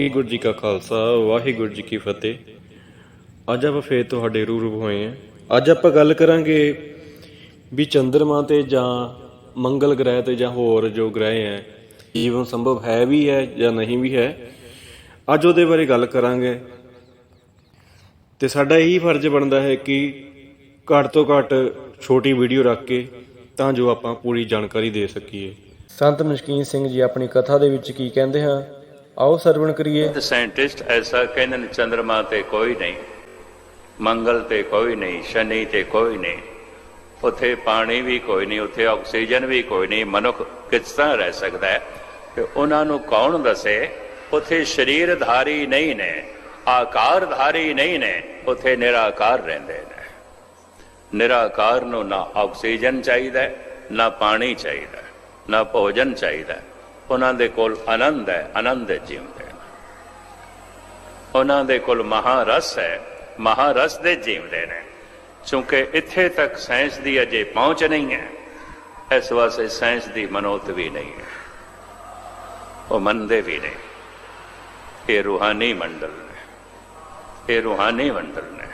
ਵਾਹਿਗੁਰੂ ਜੀ ਕਾ ਖਾਲਸਾ, ਵਾਹਿਗੁਰੂ ਜੀ ਕੀ ਫਤਿਹ। ਅੱਜ ਆਪਾਂ ਫੇਰ ਤੁਹਾਡੇ ਰੂਬਰੂ ਹੋਏ ਹਾਂ। ਅੱਜ ਆਪਾਂ ਗੱਲ ਕਰਾਂਗੇ ਵੀ ਚੰ드ਰਮਾ ਤੇ ਜਾਂ ਮੰਗਲ ਗ੍ਰਹਿ ਤੇ ਜਾਂ ਹੋਰ ਜੋ ਗ੍ਰਹਿ ਹੈ, ਜੀਵਨ ਸੰਭਵ ਹੈ ਵੀ ਹੈ ਜਾਂ ਨਹੀਂ ਵੀ ਹੈ, ਅੱਜ ਉਹਦੇ ਬਾਰੇ ਗੱਲ ਕਰਾਂਗੇ। ਤੇ ਸਾਡਾ ਇਹੀ ਫਰਜ਼ ਬਣਦਾ ਹੈ ਕਿ ਘੱਟ ਤੋਂ ਘੱਟ ਛੋਟੀ ਵੀਡੀਓ ਰੱਖ ਕੇ ਤਾਂ ਜੋ ਆਪਾਂ ਪੂਰੀ ਜਾਣਕਾਰੀ ਦੇ ਸਕੀਏ। ਸੰਤ ਮਸ਼ਕੀਨ ਸਿੰਘ ਜੀ ਆਪਣੀ ਕਥਾ ਦੇ ਵਿੱਚ ਕੀ ਕਹਿੰਦੇ ਹਨ? ਆਓ ਸਰਵਣ ਕਰੀਏ। ਤੇ ਸਾਇੰਟਿਸਟ ਐਸਾ ਕਹਿੰਦੇ ਨੇ ਚੰ드ਰਮਾ ਤੇ ਕੋਈ ਨਹੀਂ, ਮੰਗਲ ਤੇ ਕੋਈ ਨਹੀਂ, ਸ਼ਨੀ ਤੇ ਕੋਈ ਨਹੀਂ, ਉੱਥੇ ਪਾਣੀ ਵੀ ਕੋਈ ਨਹੀਂ, ਉੱਥੇ ਆਕਸੀਜਨ ਵੀ ਕੋਈ ਨਹੀਂ, ਮਨੁੱਖ ਕਿਸ ਤਰ੍ਹਾਂ ਰਹਿ ਸਕਦਾ ਹੈ? ਤੇ ਉਹਨਾਂ ਨੂੰ ਕੌਣ ਦੱਸੇ? ਉੱਥੇ ਸਰੀਰਧਾਰੀ ਨਹੀਂ ਨੇ, ਆਕਾਰਧਾਰੀ ਨਹੀਂ ਨੇ, ਉੱਥੇ ਨਿਰਾਕਾਰ ਰਹਿੰਦੇ ਨੇ। ਨਿਰਾਕਾਰ ਨੂੰ ਨਾ ਆਕਸੀਜਨ ਚਾਹੀਦਾ ਨਾ ਪਾਣੀ ਚਾਹੀਦਾ ਨਾ ਭੋਜਨ ਚਾਹੀਦਾ ਉਹਨਾਂ ਦੇ ਕੋਲ ਆਨੰਦ ਹੈ, ਆਨੰਦ ਦੇ ਜੀਵਦੇ ਨੇ ਉਹਨਾਂ ਦੇ ਕੋਲ ਮਹਾਰਸ ਹੈ ਮਹਾਰਸ ਦੇ ਜੀਵਦੇ ਨੇ। ਕਿਉਂਕਿ ਇੱਥੇ ਤੱਕ ਸਾਇੰਸ ਦੀ ਅਜੇ ਪਹੁੰਚ ਨਹੀਂ ਹੈ, ਇਸ ਵਾਸਤੇ ਸਾਇੰਸ ਦੀ ਮਨੋਤ ਵੀ ਨਹੀਂ ਹੈ। ਉਹ ਮੰਨਦੇ ਵੀ ਨਹੀਂ ਇਹ ਰੂਹਾਨੀ ਮੰਡਲ ਨੇ। ਇਹ ਰੂਹਾਨੀ ਮੰਡਲ ਨੇ।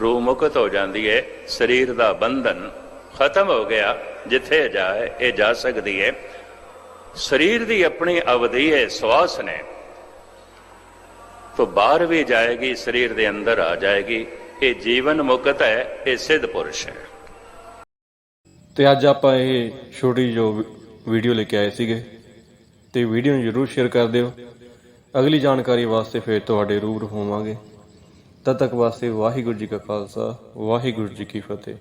ਰੂਹ ਮੁਕਤ ਹੋ ਜਾਂਦੀ ਹੈ, ਸਰੀਰ ਦਾ ਬੰਧਨ ਖਤਮ ਹੋ ਗਿਆ, ਜਿੱਥੇ ਜਾਏ, ਇਹ ਜਾ ਸਕਦੀ ਹੈ। ਸਰੀਰ ਦੀ ਆਪਣੀ ਅਵਧੀ ਹੈ ਸਵਾਸ ਨੇ तो बाहर भी जाएगी शरीर ਦੇ ਅੰਦਰ ਆ ਜਾਏਗੀ ਇਹ ਜੀਵਨ ਮੁਕਤ ਹੈ ਇਹ ਸਿੱਧ ਪੁਰਸ਼ ਹੈ ਤੇ ਅੱਜ ਆਪਾਂ ਇਹ ਛੋਟੀ ਜੋ ਵੀਡੀਓ ਲੈ ਕੇ ਆਏ ਸੀਗੇ ਤੇ ਵੀਡੀਓ ਨੂੰ ਜਰੂਰ ਸ਼ੇਅਰ ਕਰ ਦਿਓ ਅਗਲੀ ਜਾਣਕਾਰੀ ਵਾਸਤੇ ਫੇਰ ਤੁਹਾਡੇ ਰੂਬਰੂ ਹੋਵਾਂਗੇ ਤਦ ਤੱਕ ਵਾਸਤੇ ਵਾਹਿਗੁਰੂ ਜੀ ਕਾ ਖਾਲਸਾ ਵਾਹਿਗੁਰੂ ਜੀ ਕੀ ਫਤਿਹ